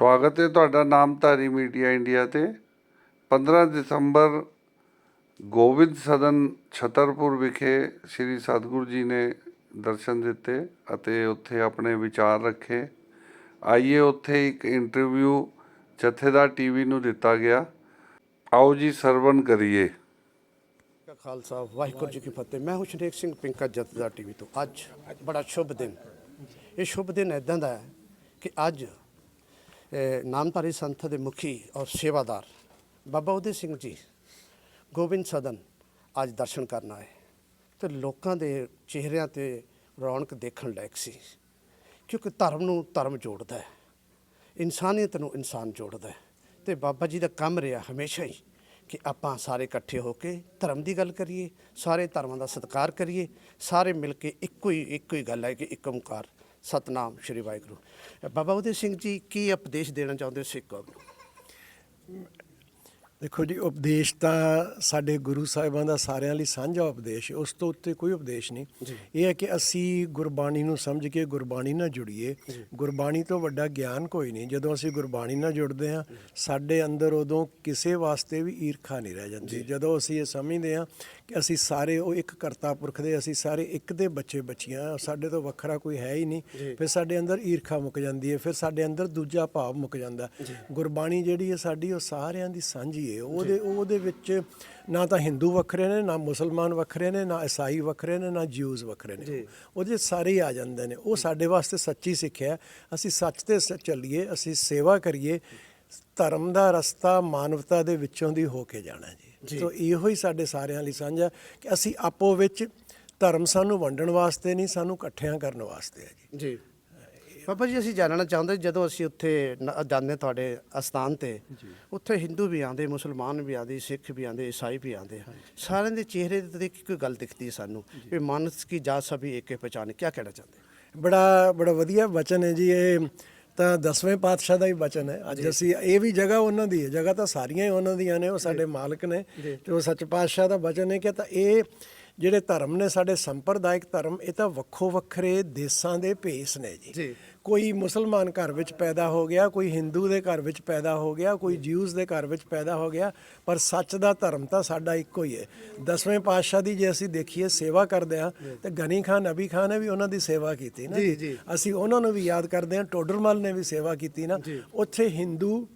ਸਵਾਗਤ ਹੈ ਤੁਹਾਡਾ ਨਾਮਧਾਰੀ ਮੀਡੀਆ ਇੰਡੀਆ ਤੇ। 15 ਦਸੰਬਰ ਗੋਬਿੰਦ ਸਦਨ ਛਤਰਪੁਰ ਵਿਖੇ ਸ੍ਰੀ ਸਤਿਗੁਰੂ ਜੀ ਨੇ ਦਰਸ਼ਨ ਦਿੱਤੇ ਅਤੇ ਉੱਥੇ ਆਪਣੇ ਵਿਚਾਰ ਰੱਖੇ। ਆਈਏ ਉੱਥੇ ਇੱਕ ਇੰਟਰਵਿਊ ਜਥੇਦਾਰ ਟੀਵੀ ਨੂੰ ਦਿੱਤਾ ਗਿਆ। ਆਓ ਜੀ ਸਰਵਣ ਕਰੀਏ। ਕਾ ਖਾਲਸਾ, ਵਾਹਿਗੁਰੂ ਜੀ ਕੀ ਫਤਿਹ। ਮੈਂ ਹੁਸ਼ਨੇਕ ਸਿੰਘ ਪਿੰਕਾ ਜਥੇਦਾਰ ਟੀਵੀ ਤੋਂ। ਅੱਜ ਬੜਾ ਸ਼ੁਭ ਦਿਨ। ਇਹ ਸ਼ੁਭ ਦਿਨ ਇਦਾਂ ਦਾ ਹੈ ਕਿ ਅੱਜ ਨਾਮਧਾਰੀ ਸੰਥ ਦੇ ਮੁਖੀ ਔਰ ਸੇਵਾਦਾਰ ਬਾਬਾ ਉਦੇ ਸਿੰਘ ਜੀ ਗੋਬਿੰਦ ਸਦਨ ਅੱਜ ਦਰਸ਼ਨ ਕਰਨ ਆਏ ਤੇ ਲੋਕਾਂ ਦੇ ਚਿਹਰਿਆਂ ਤੇ ਰੌਣਕ ਦੇਖਣ ਲਾਇਕ ਸੀ ਕਿਉਂਕਿ ਧਰਮ ਨੂੰ ਧਰਮ ਜੋੜਦਾ ਹੈ ਇਨਸਾਨੀਅਤ ਨੂੰ ਇਨਸਾਨ ਜੋੜਦਾ ਹੈ ਤੇ ਬਾਬਾ ਜੀ ਦਾ ਕੰਮ ਰਿਹਾ ਹਮੇਸ਼ਾ ਹੀ ਕਿ ਆਪਾਂ ਸਾਰੇ ਇਕੱਠੇ ਹੋ ਕੇ ਧਰਮ ਦੀ ਗੱਲ ਕਰੀਏ ਸਾਰੇ ਧਰਮਾਂ ਦਾ ਸਤਿਕਾਰ ਕਰੀਏ ਸਾਰੇ ਮਿਲ ਕੇ ਇੱਕੋ ਹੀ ਇੱਕੋ ਹੀ ਗੱਲ ਹੈ ਕਿ ਇੱਕ ਓੰਕਾਰ ਸਤਨਾਮ ਸ਼੍ਰੀ ਵਾਹਿਗੁਰੂ। ਬਾਬਾ ਉਦੇ ਸਿੰਘ ਜੀ, ਕੀ ਉਪਦੇਸ਼ ਦੇਣਾ ਚਾਹੁੰਦੇ ਹੋ ਸਿੱਖ ਕੌਮ ਨੂੰ? ਦੇਖੋ ਜੀ ਉਪਦੇਸ਼ ਤਾਂ ਸਾਡੇ ਗੁਰੂ ਸਾਹਿਬਾਂ ਦਾ ਸਾਰਿਆਂ ਲਈ ਸਾਂਝਾ ਉਪਦੇਸ਼ ਉਸ ਤੋਂ ਉੱਤੇ ਕੋਈ ਉਪਦੇਸ਼ ਨਹੀਂ। ਇਹ ਹੈ ਕਿ ਅਸੀਂ ਗੁਰਬਾਣੀ ਨੂੰ ਸਮਝ ਕੇ ਗੁਰਬਾਣੀ ਨਾਲ ਜੁੜੀਏ। ਗੁਰਬਾਣੀ ਤੋਂ ਵੱਡਾ ਗਿਆਨ ਕੋਈ ਨਹੀਂ। ਜਦੋਂ ਅਸੀਂ ਗੁਰਬਾਣੀ ਨਾਲ ਜੁੜਦੇ ਹਾਂ ਸਾਡੇ ਅੰਦਰ ਉਦੋਂ ਕਿਸੇ ਵਾਸਤੇ ਵੀ ਈਰਖਾ ਨਹੀਂ ਰਹਿ ਜਾਂਦੀ। ਜਦੋਂ ਅਸੀਂ ਇਹ ਸਮਝਦੇ ਹਾਂ ਕਿ ਅਸੀਂ ਸਾਰੇ ਉਹ ਇੱਕ ਕਰਤਾ ਪੁਰਖ ਦੇ ਅਸੀਂ ਸਾਰੇ ਇੱਕ ਦੇ ਬੱਚੇ ਬੱਚੀਆਂ ਸਾਡੇ ਤੋਂ ਵੱਖਰਾ ਕੋਈ ਹੈ ਹੀ ਨਹੀਂ। ਫਿਰ ਸਾਡੇ ਅੰਦਰ ਈਰਖਾ ਮੁੱਕ ਜਾਂਦੀ ਹੈ ਫਿਰ ਸਾਡੇ ਅੰਦਰ ਦੂਜਾ ਭਾਵ ਮੁੱਕ ਜਾਂਦਾ। ਗੁਰਬਾਣੀ ਜਿਹੜੀ ਹੈ ਸਾਡੀ ਉਹ ਸਾਰਿਆਂ ਦੀ ਸਾਂਝੀ ਹੈ। ਉਹਦੇ ਉਹਦੇ ਵਿੱਚ ਨਾ ਤਾਂ ਹਿੰਦੂ ਵੱਖਰੇ ਨੇ ਨਾ ਮੁਸਲਮਾਨ ਵੱਖਰੇ ਨੇ ਨਾ ਈਸਾਈ ਵੱਖਰੇ ਨੇ ਨਾ ਜਿਊਜ਼ ਵੱਖਰੇ ਨੇ। ਉਹਦੇ ਸਾਰੇ ਹੀ ਆ ਜਾਂਦੇ ਨੇ। ਉਹ ਸਾਡੇ ਵਾਸਤੇ ਸੱਚੀ ਸਿੱਖਿਆ। ਅਸੀਂ ਸੱਚ ਤੇ ਚੱਲੀਏ ਅਸੀਂ ਸੇਵਾ ਕਰੀਏ ਧਰਮ ਦਾ ਰਸਤਾ ਮਾਨਵਤਾ ਦੇ ਵਿੱਚੋਂ ਦੀ ਹੋ ਕੇ ਜਾਣਾ ਜੀ। ਸੋ ਇਹੋ ਹੀ ਸਾਡੇ ਸਾਰਿਆਂ ਲਈ ਸਾਂਝਾ ਕਿ ਅਸੀਂ ਆਪੋ ਵਿੱਚ ਧਰਮ ਸਾਨੂੰ ਵੰਡਣ ਵਾਸਤੇ ਨਹੀਂ ਸਾਨੂੰ ਇਕੱਠਿਆਂ ਕਰਨ ਵਾਸਤੇ ਹੈ ਜੀ। ਜੀ। ਬਾਬਾ ਜੀ ਅਸੀਂ ਜਾਣਨਾ ਚਾਹੁੰਦੇ ਜਦੋਂ ਅਸੀਂ ਉੱਥੇ ਨ- ਜਾਂਦੇ ਤੁਹਾਡੇ ਅਸਥਾਨ ਤੇ ਉੱਥੇ ਹਿੰਦੂ ਵੀ ਆਉਂਦੇ ਮੁਸਲਮਾਨ ਵੀ ਆਉਂਦੇ ਸਿੱਖ ਵੀ ਆਉਂਦੇ ਈਸਾਈ ਵੀ ਆਉਂਦੇ ਸਾਰਿਆਂ ਦੇ ਚਿਹਰੇ ਤੇ ਦੇਖ ਕੇ ਕੋਈ ਗੱਲ ਦਿਖਦੀ ਹੈ ਸਾਨੂੰ ਵੀ ਮਾਨਸ ਕੀ ਜਾਤ ਸਭੀ ਏਕੇ ਪਛਾਣੇ ਕੀ ਕਹਿਣਾ ਚਾਹੁੰਦੇ? ਬੜਾ ਬੜਾ ਵਧੀਆ ਬਚਨ ਹੈ ਜੀ ਇਹ ਤਾਂ ਦਸਵੇਂ ਪਾਤਸ਼ਾਹ ਦਾ ਹੀ ਬਚਨ ਹੈ। ਅੱਜ ਅਸੀਂ ਇਹ ਵੀ ਜਗ੍ਹਾ ਉਹਨਾਂ ਦੀ ਹੈ ਜਗ੍ਹਾ ਤਾਂ ਸਾਰੀਆਂ ਹੀ ਉਹਨਾਂ ਦੀਆਂ ਨੇ ਉਹ ਸਾਡੇ ਮਾਲਕ ਨੇ ਤੇ ਉਹ ਸੱਚ ਪਾਤਸ਼ਾਹ ਦਾ ਬਚਨ ਹੈ ਕਿ ਤਾਂ ਇਹ ਜਿਹੜੇ ਧਰਮ ਨੇ ਸਾਡੇ ਸੰਪਰਦਾਇਕ ਧਰਮ ਇਹ ਤਾਂ ਵੱਖੋ ਵੱਖਰੇ ਦੇਸ਼ਾਂ ਦੇ ਭੇਸ ਨੇ ਜੀ। ਜੀ। ਕੋਈ ਮੁਸਲਮਾਨ ਘਰ ਵਿੱਚ ਪੈਦਾ ਹੋ ਗਿਆ ਕੋਈ ਹਿੰਦੂ ਦੇ ਘਰ ਵਿੱਚ ਪੈਦਾ ਹੋ ਗਿਆ ਕੋਈ ਜਿਊਜ਼ ਦੇ ਘਰ ਵਿੱਚ ਪੈਦਾ ਹੋ ਗਿਆ ਪਰ ਸੱਚ ਦਾ ਧਰਮ ਤਾਂ ਸਾਡਾ ਇੱਕੋ ਹੀ ਹੈ। ਦਸਵੇਂ ਪਾਤਸ਼ਾਹ ਦੀ ਜੇ ਅਸੀਂ ਦੇਖੀਏ ਸੇਵਾ ਕਰਦੇ ਹਾਂ ਤੇ ਗਨੀ ਖਾਨ ਨਬੀ ਖਾਨ ਨੇ ਵੀ ਉਹਨਾਂ ਦੀ ਸੇਵਾ ਕੀਤੀ ਨਾ। ਅਸੀਂ ਉਹਨਾਂ ਨੂੰ ਵੀ ਯਾਦ ਕਰਦੇ ਹਾਂ ਟੋਡਰਮਲ ਨੇ ਵੀ ਸੇਵਾ ਕੀਤੀ ਨਾ। ਉੱਥੇ ਹਿੰਦੂ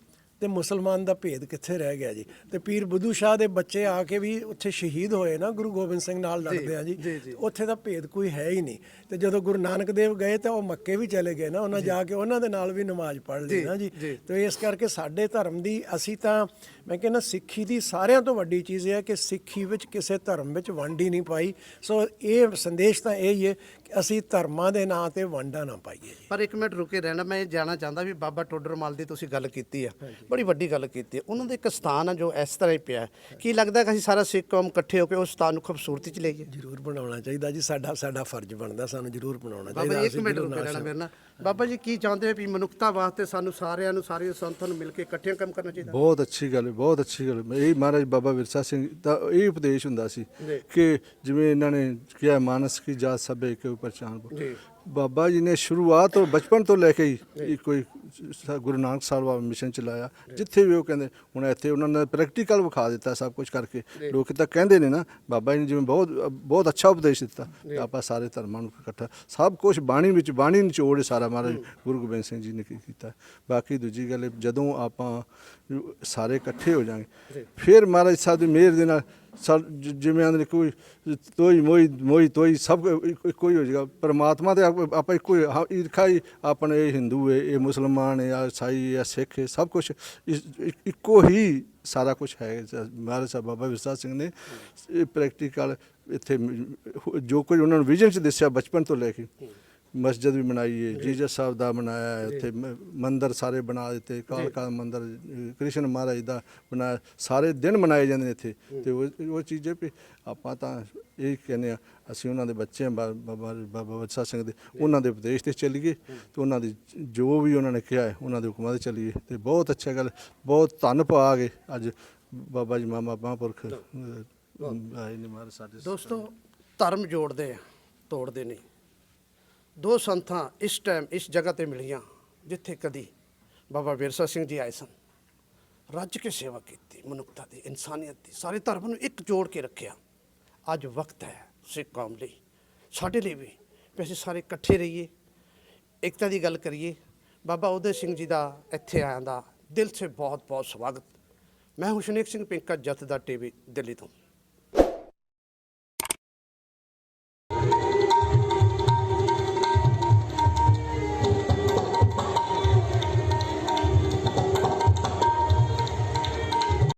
ਤੇ ਮੁਸਲਮਾਨ ਦਾ ਭੇਦ ਕਿੱਥੇ ਰਹਿ ਗਿਆ ਜੀ? ਤੇ ਪੀਰ ਬੁੱਧੂ ਸ਼ਾਹ ਦੇ ਬੱਚੇ ਆ ਕੇ ਵੀ ਉੱਥੇ ਸ਼ਹੀਦ ਹੋਏ ਨਾ ਗੁਰੂ ਗੋਬਿੰਦ ਸਿੰਘ ਨਾਲ ਲੜਦੇ ਆ ਜੀ। ਉੱਥੇ ਦਾ ਭੇਦ ਕੋਈ ਹੈ ਹੀ ਨਹੀਂ। ਤੇ ਜਦੋਂ ਗੁਰੂ ਨਾਨਕ ਦੇਵ ਗਏ ਤਾਂ ਉਹ ਮੱਕੇ ਵੀ ਚਲੇ ਗਏ ਨਾ ਉਹਨਾਂ ਜਾ। ਕੇ ਉਹਨਾਂ ਦੇ ਨਾਲ ਵੀ ਨਮਾਜ਼ ਪੜ੍ਹ ਲਈ ਨਾ ਜੀ। ਤੇ ਇਸ ਕਰਕੇ ਸਾਡੇ ਧਰਮ ਦੀ ਅਸੀਂ ਤਾਂ ਮੈਂ ਕਹਿੰਦਾ ਸਿੱਖੀ ਦੀ ਸਾਰਿਆਂ ਤੋਂ ਵੱਡੀ ਚੀਜ਼ ਇਹ ਹੈ ਕਿ ਸਿੱਖੀ ਵਿੱਚ ਕਿਸੇ ਧਰਮ ਵਿੱਚ ਵੰਡ ਹੀ ਨਹੀਂ ਪਾਈ। ਸੋ ਇਹ ਸੰਦੇਸ਼ ਤਾਂ ਇਹ ਹੀ ਹੈ ਕਿ ਅਸੀਂ ਧਰਮਾਂ ਦੇ ਨਾਂ ਤੇ ਵੰਡਾ ਨਾ ਪਾਈਏ ਪਰ ਇੱਕ ਮਿੰਟ ਰੁਕੇ ਰਹਿਣਾ ਮੈਂ ਇਹ ਜਾਣਨਾ ਚਾਹੁੰਦਾ ਵੀ ਬਾਬਾ ਟੋਡਰਮਲ ਦੀ ਤੁਸੀਂ ਗੱਲ ਕੀਤੀ ਆ ਬੜੀ ਵੱਡੀ ਗੱਲ ਕੀਤੀ ਹੈ ਉਹਨਾਂ ਦਾ ਇੱਕ ਸਥਾਨ ਆ ਜੋ ਇਸ ਤਰ੍ਹਾਂ ਹੀ ਪਿਆ। ਕੀ ਲੱਗਦਾ ਕਿ ਅਸੀਂ ਸਾਰਾ ਸਿੱਖ ਕੌਮ ਇਕੱਠੇ ਹੋ ਕੇ ਉਸ ਸਥਾਨ ਨੂੰ ਖੂਬਸੂਰਤੀ ਚ ਲਈਏ? ਜ਼ਰੂਰ ਬਣਾਉਣਾ ਚਾਹੀਦਾ ਜੀ ਸਾਡਾ ਸਾਡਾ ਫਰਜ਼ ਬਣਦਾ ਸਾਨੂੰ ਜ਼ਰੂਰ ਬਣਾਉਣਾ ਬਾਬਾ ਚਾਹੀਦਾ ਜੀ ਇੱਕ ਮਿੰਟ ਰੁਕੇ ਰਹਿਣਾ ਮੇਰੇ ਨਾਲ। ਬਾਬਾ ਜੀ ਕੀ ਚਾਹੁੰਦੇ ਹੋ ਵੀ ਮਨੁੱਖਤਾ ਵਾਸਤੇ ਸਾਨੂੰ ਸਾਰਿਆਂ ਨੂੰ ਸਾਰੀ ਸੰਤਾਂ ਨੂੰ ਮਿਲ ਕੇ ਇਕੱਠਿਆਂ ਕੰਮ ਕਰਨਾ ਚਾਹੀਦਾ? ਬਹੁਤ ਅੱਛੀ ਗੱਲ ਬਹੁਤ ਅੱਛੀ ਗੱਲ ਇਹ ਮਹਾਰਾਜ ਬਾਬਾ ਵਿਰਸਾ ਸਿੰਘ ਦਾ ਇਹ ਉਪਦੇਸ਼ ਹੁੰਦਾ ਸੀ ਕਿ ਜਿਵੇਂ ਇਹਨਾਂ ਨੇ ਕਿਹਾ ਮਾਨਸ ਕੀ ਜਾਤ ਸਭੇ ਕੇ ਉੱਪਰ ਚਾਨ ਜੀ। ਬਾਬਾ ਜੀ ਨੇ ਸ਼ੁਰੂਆਤ ਤੋਂ ਬਚਪਨ ਤੋਂ ਲੈ ਕੇ ਹੀ ਕੋਈ ਗੁਰੂ ਨਾਨਕ ਸਾਹਿਬ ਮਿਸ਼ਨ ਚਲਾਇਆ। ਜਿੱਥੇ ਵੀ ਉਹ ਕਹਿੰਦੇ ਹੁਣ ਇੱਥੇ ਉਹਨਾਂ ਨੇ ਪ੍ਰੈਕਟੀਕਲ ਵਿਖਾ ਦਿੱਤਾ ਸਭ ਕੁਝ ਕਰਕੇ। ਲੋਕ ਤਾਂ ਕਹਿੰਦੇ ਨੇ ਨਾ ਬਾਬਾ ਜੀ ਨੇ ਜਿਵੇਂ ਬਹੁਤ ਬਹੁਤ ਅੱਛਾ ਉਪਦੇਸ਼ ਦਿੱਤਾ। ਆਪਾਂ ਸਾਰੇ ਧਰਮਾਂ ਨੂੰ ਇਕੱਠਾ। ਸਭ ਕੁਝ ਬਾਣੀ ਵਿੱਚ ਬਾਣੀ ਨਿਚੋੜ ਸਾਰਾ ਮਹਾਰਾਜ ਗੁਰੂ ਗੋਬਿੰਦ ਸਿੰਘ ਜੀ ਨੇ ਕੀ ਕੀਤਾ। ਬਾਕੀ ਦੂਜੀ ਗੱਲ ਜਦੋਂ ਆਪਾਂ ਸਾਰੇ ਇਕੱਠੇ ਹੋ ਜਾਾਂਗੇ ਫਿਰ ਮਹਾਰਾਜ ਸਾਹਿਬ ਦੀ ਮਿਹਰ ਦੇ ਨਾਲ ਸਾ- ਜ- ਜਿਵੇਂ ਆਂਦੇ ਕੋਈ ਤੋਈ ਮੋਈ ਮੋਈ ਤੋਈ ਸਭ ਇੱਕੋ ਇੱਕੋ ਹੀ ਹੋ ਜਾਏਗਾ ਪਰਮਾਤਮਾ ਤੇ ਆਪ- ਆਪਾਂ ਇੱਕੋ ਹੀ ਹਾਂ, ਈਰਖਾ ਹੀ ਆਪਣੇ ਇਹ ਹਿੰਦੂ ਹੈ ਇਹ ਮੁਸਲਮਾਨ ਹੈ ਆ ਈਸਾਈ ਹੈ ਸਿੱਖ ਹੈ ਸਭ ਕੁਝ ਇੱਕੋ ਹੀ ਸਾਰਾ ਕੁਝ ਹੈ। ਜ- ਮਹਾਰਾਜ ਸਾਹਿਬ ਬਾਬਾ ਵਿਰਸਾ ਸਿੰਘ ਨੇ ਇਹ ਪ੍ਰੈਕਟੀਕਲ ਇੱਥੇ ਮ- ਜੋ ਕੁਝ ਉਹਨਾਂ ਨੂੰ ਵਿਜ਼ਨ ਚ ਦੱਸਿਆ ਬਚਪਨ ਤੋਂ ਲੈ ਕੇ। ਮਸਜਿਦ ਵੀ ਬਣਾਈ ਹੈ ਜੀਜਸ ਸਾਹਿਬ ਦਾ ਬਣਾਇਆ ਹੈ ਇੱਥੇ ਮੰਦਿਰ ਸਾਰੇ ਬਣਾ ਦਿੱਤੇ ਕਾਲਕਾ ਮੰਦਿਰ ਕ੍ਰਿਸ਼ਨ ਮਹਾਰਾਜ ਦਾ ਬਣਾਇਆ ਸਾਰੇ ਦਿਨ ਮਨਾਏ ਜਾਂਦੇ ਨੇ ਇੱਥੇ। ਤੇ ਉਹ ਉਹ ਚੀਜ਼ੇ ਵੀ ਆਪਾਂ ਤਾਂ ਇਹ ਕਹਿੰਦੇ ਆ ਅਸੀਂ ਉਹਨਾਂ ਦੇ ਬੱਚੇ ਬਾਬਾ ਬਾਬਾ ਬੱਚਾ ਸਿੰਘ ਦੇ ਉਹਨਾਂ ਦੇ ਉਪਦੇਸ਼ ਤੇ ਚੱਲੀਏ ਤੇ ਉਹਨਾਂ ਦੀ ਜੋ ਵੀ ਉਹਨਾਂ ਨੇ ਕਿਹਾ ਹੈ ਉਹਨਾਂ ਦੇ ਹੁਕਮਾਂ ਤੇ ਚੱਲੀਏ। ਤੇ ਬਹੁਤ ਅੱਛਾ ਗੱਲ ਬਹੁਤ ਧੰਨ ਪਾ ਕੇ ਅੱਜ ਬਾਬਾ ਜੀ ਮਾਮਾ ਮਹਾਂਪੁਰਖ ਅ, ਆਏ ਨੇ ਮਹਾਰਾਜ ਸਾਡੇ ਦੋਸਤੋ ਧਰਮ ਜੋੜਦੇ ਆ ਤੋੜਦੇ ਨਹੀਂ। ਦੋ ਸੰਥਾਂ ਇਸ ਟਾਈਮ ਇਸ ਜਗ੍ਹਾ ਤੇ ਮਿਲੀਆਂ, ਜਿੱਥੇ ਕਦੀ ਬਾਬਾ ਵਿਰਸਾ ਸਿੰਘ ਜੀ ਆਏ ਸਨ। ਰੱਜ ਕੇ ਸੇਵਾ ਕੀਤੀ, ਮਨੁੱਖਤਾ ਦੀ, ਇਨਸਾਨੀਅਤ ਦੀ, ਸਾਰੇ ਧਰਮ ਨੂੰ ਇੱਕ ਜੋੜ ਕੇ ਰੱਖਿਆ। ਅੱਜ ਵਕਤ ਹੈ ਸਿੱਖ ਕੌਮ ਲਈ। ਸਾਡੇ ਲਈ ਵੀ ਵੀ ਅਸੀਂ ਸਾਰੇ ਇਕੱਠੇ ਰਹੀਏ। ਏਕਤਾ ਦੀ ਗੱਲ ਕਰੀਏ, ਬਾਬਾ ਉਦੈ ਸਿੰਘ ਜੀ ਦਾ ਇੱਥੇ ਆਇਆ ਦਾ ਦਿਲ ਸੇ ਬਹੁਤ ਬਹੁਤ ਸਵਾਗਤ। ਮੈਂ ਹੁਸ਼ਨੇਕ ਸਿੰਘ ਪਿੰਕਾ ਜੱਤ ਦਾ ਟੀਵੀ, ਦਿੱਲੀ ਤੋਂ।